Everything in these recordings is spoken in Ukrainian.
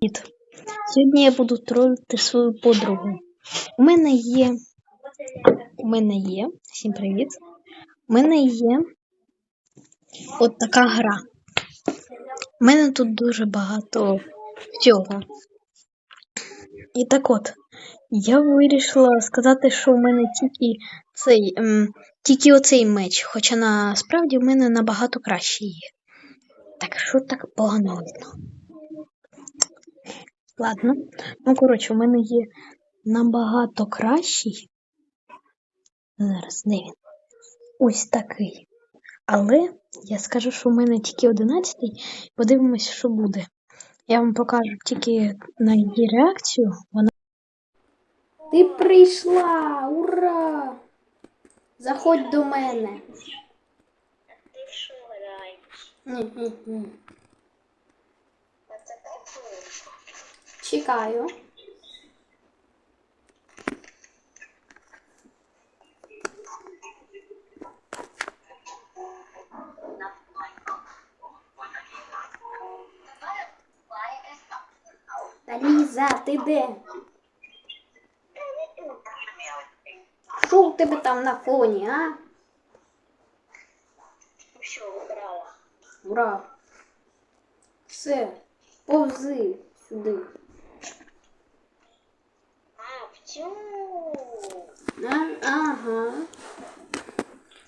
Привіт. Сьогодні я буду тролити свою подругу. У мене є. У мене є. Всім привіт. У мене є от така гра. У мене тут дуже багато всього. І так от, я вирішила сказати, що в мене тільки цей, ем, тільки оцей меч, хоча насправді в мене набагато кращий є. Так що так погано видно? Ладно. Ну, коротше, у мене є набагато кращий. Зараз, де він? Ось такий. Але я скажу, що у мене тільки 11 Подивимось, що буде. Я вам покажу тільки на її реакцію. Вона Ти прийшла! Ура! Заходь до мене. Ти що граєш? Ні-ні-ні. А це так швидко? Чекаю. Ліза, ти де? Що у тебе там на фоні, а? Що вбрала? Ура! Все, повзи сюди. А, ага.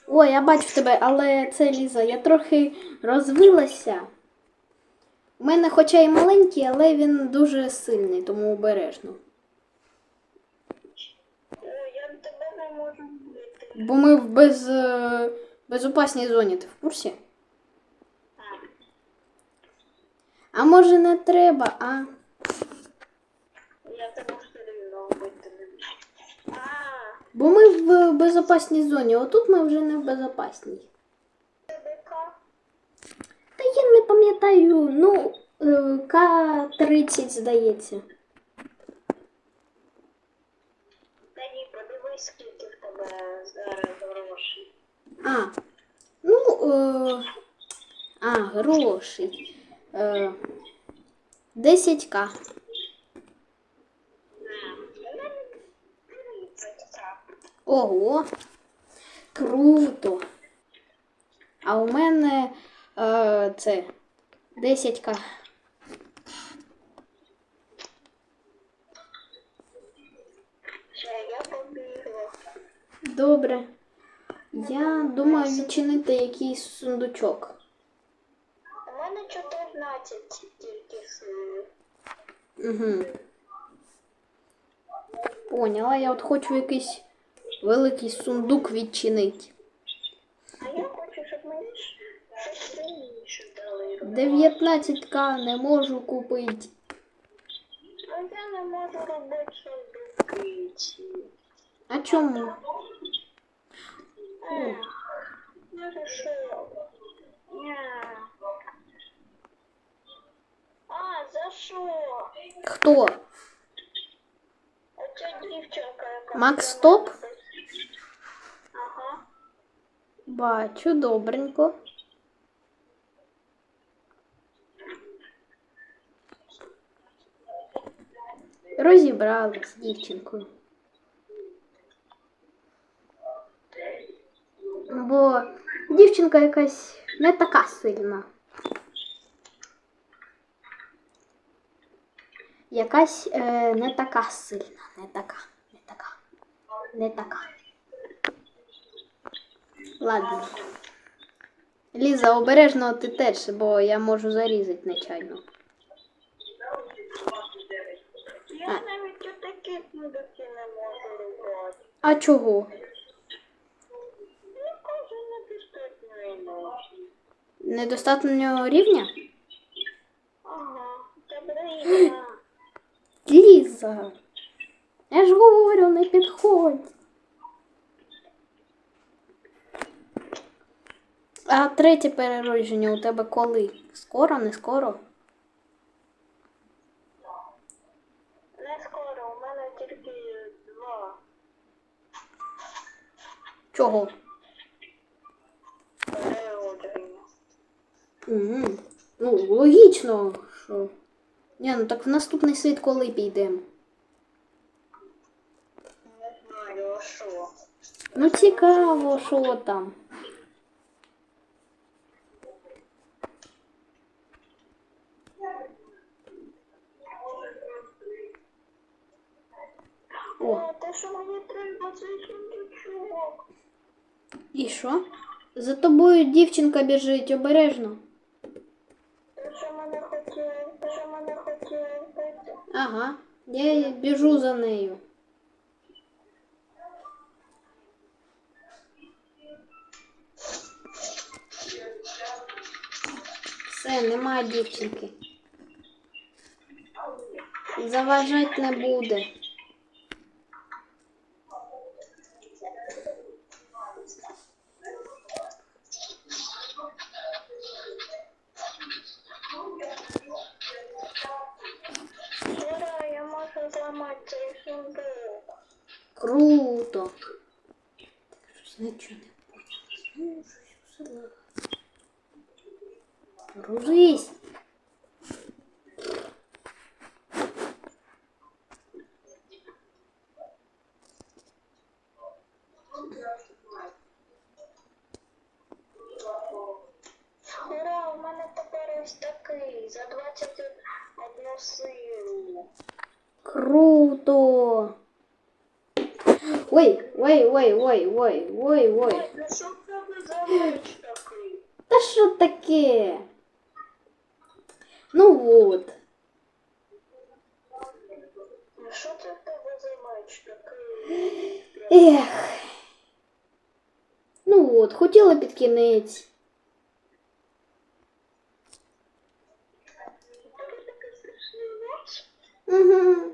Ой, я бачу тебе, але це Ліза, я трохи розвилася. У мене хоча й маленький, але він дуже сильний, тому обережно. О, я тебе не можу вбити. Бо ми в без, е, безопасній зоні, ти в курсі? А може не треба, а? Я тебе все рівно вбити не можу. А, Бо ми в безопасній зоні, отут ми вже не в безопасній. ТБК? Та я не пам'ятаю, ну, е, К-30, здається. Та ні, подивись, скільки в тебе зараз грошей. А, ну, е, а, грошей. Е, 10к. А, в мене 30к. Ого. Круто. А у мене е, це 10к. Я побігла. Добре. Я думаю відчинити якийсь сундучок. У мене 14 тільки сили. Угу. Поняла, я от хочу якийсь великий сундук відчинити. А я хочу, щоб мені щось сильніше дали. 19к не можу купити. А я не можу робити сундуки. А чому? Я решила. А, за що? Хто? Оця дівчинка, яка... Макс Топ? на- Ага. Бачу, добренько. Розібрались з дівчинкою. Бо дівчинка якась не така сильна. Якась е, не така сильна, не така, не така, не така. Ладно. Ліза, обережно ти теж, бо я можу зарізати нечайно. Я навіть отакі сундуки не можу робити. А чого? Ну, кожен недостатньо енергії. Недостатньо рівня? Ага. Рівна. Ліза. Я ж говорю, не підходь. А третє переродження у тебе коли? Скоро, не скоро? Не скоро, у мене тільки два. Чого? Переродження. Угу. Ну, логічно, що Ні, ну так в наступний світ коли підемо? Не знаю, а що. Ну цікаво, що там. О, Е, те, що мені треба, це сундучок. і що? За тобою дівчинка біжить обережно. Що мене хотів, те, що мене хотів вбити. Ага, я біжу за нею. Все, немає дівчинки. Заважать не буде. Ура, я можу зламати цей сундук. Круто. Щось нічого не лагає. Грузись. Ой, ой, ой, ой, ой, ой, ой. Ой, ну що в тебе за меч такий? Та що таке? Ну от. Ну що це в тебе за меч такий? Ех. Ну от, хотіла під кінець. У тебе такий страшний меч? Угу.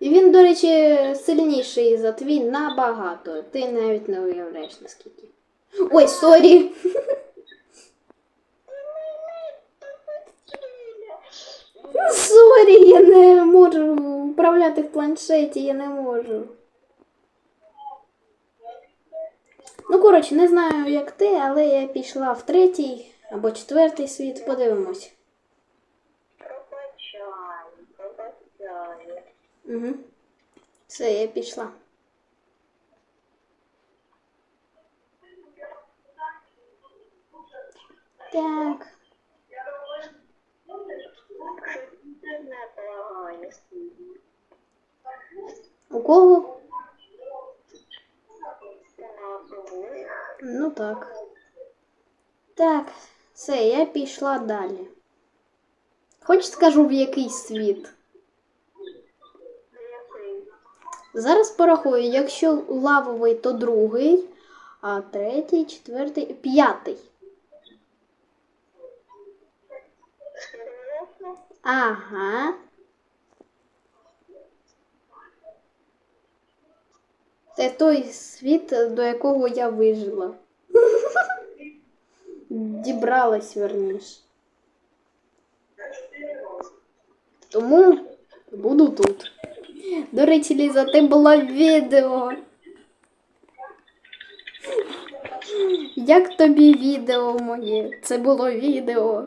І він, до речі, сильніший за твій набагато. Ти навіть не уявляєш наскільки. Ой, сорі. Сорі, я не можу управляти в планшеті, я не можу. Ну, коротше, не знаю, як ти, але я пішла в третій або четвертий світ, подивимось. Угу. Все, я пішла. Так. У кого? Ну так. Так, все, я пішла далі. Хоч скажу, в який світ. Який? Зараз порахую, якщо лавовий, то другий, а третій, четвертий, п'ятий. Ага. Це той світ, до якого я вижила. Дібралась верніш. Тому буду тут. До речі, Ліза, ти була в відео. Як тобі відео моє? Це було відео.